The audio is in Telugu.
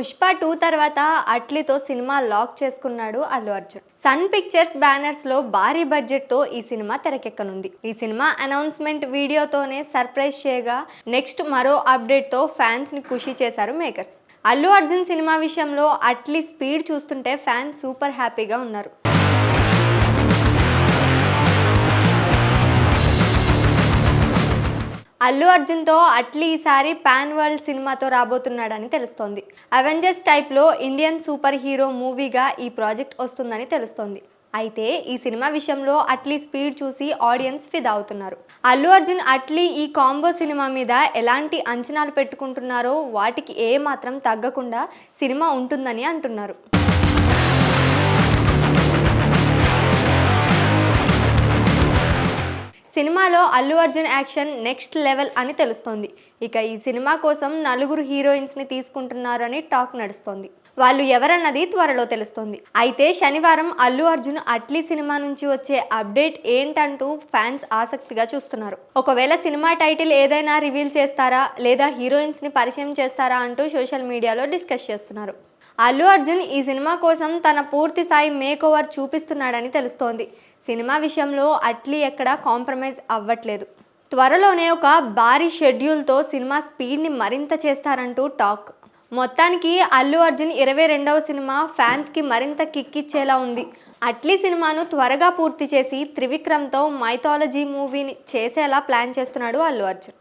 పుష్ప టూ తర్వాత అట్లీతో సినిమా లాక్ చేసుకున్నాడు అల్లు అర్జున్. సన్ పిక్చర్స్ బ్యానర్స్లో భారీ బడ్జెట్తో ఈ సినిమా తెరకెక్కనుంది. ఈ సినిమా అనౌన్స్మెంట్ వీడియోతోనే సర్ప్రైజ్ చేయగా నెక్స్ట్ మరో అప్డేట్తో ఫ్యాన్స్ని ఖుషి చేశారు మేకర్స్ అల్లు అర్జున్ సినిమా విషయంలో అట్లీ స్పీడ్ చూస్తుంటే ఫ్యాన్స్ సూపర్ హ్యాపీగా ఉన్నారు. అల్లు అర్జున్తో అట్లీ ఈసారి పాన్ వరల్డ్ సినిమాతో రాబోతున్నాడని తెలుస్తోంది. అవెంజర్స్ టైప్లో ఇండియన్ సూపర్ హీరో మూవీగా ఈ ప్రాజెక్ట్ వస్తుందని తెలుస్తోంది. అయితే ఈ సినిమా విషయంలో అట్లీ స్పీడ్ చూసి ఆడియన్స్ ఫిదా అవుతున్నారు. అల్లు అర్జున్ అట్లీ ఈ కాంబో సినిమా మీద ఎలాంటి అంచనాలు పెట్టుకుంటున్నారో వాటికి ఏ మాత్రం తగ్గకుండా సినిమా ఉంటుందని అంటున్నారు. సినిమాలో Allu Arjun action next level అని తెలుస్తోంది. ఇక ఈ సినిమా కోసం నలుగురు హీరోయిన్స్ని తీసుకుంటున్నారని టాక్ నడుస్తోంది. వాళ్ళు ఎవరన్నది త్వరలో తెలుస్తుంది. అయితే శనివారం అల్లు అర్జున్ అట్లీ సినిమా నుంచి వచ్చే అప్డేట్ ఏంటంటూ ఫ్యాన్స్ ఆసక్తిగా చూస్తున్నారు. ఒకవేళ సినిమా టైటిల్ ఏదైనా రివీల్ చేస్తారా లేదా హీరోయిన్స్ని పరిచయం చేస్తారా అంటూ సోషల్ మీడియాలో డిస్కస్ చేస్తున్నారు. అల్లు అర్జున్ ఈ సినిమా కోసం తన పూర్తి స్థాయి మేక్ ఓవర్ చూపిస్తున్నాడని తెలుస్తోంది. సినిమా విషయంలో అట్లీ ఎక్కడా కాంప్రమైజ్ అవ్వట్లేదు. త్వరలోనే ఒక భారీ షెడ్యూల్తో సినిమా స్పీడ్ని మరింత చేస్తారంటూ టాక్. మొత్తానికి అల్లు అర్జున్ ఇరవై రెండవ సినిమా ఫ్యాన్స్కి మరింత కిక్కిచ్చేలా ఉంది. అట్లీ సినిమాను త్వరగా పూర్తి చేసి త్రివిక్రమ్తో మైథాలజీ మూవీని చేసేలా ప్లాన్ చేస్తున్నాడు అల్లు అర్జున్.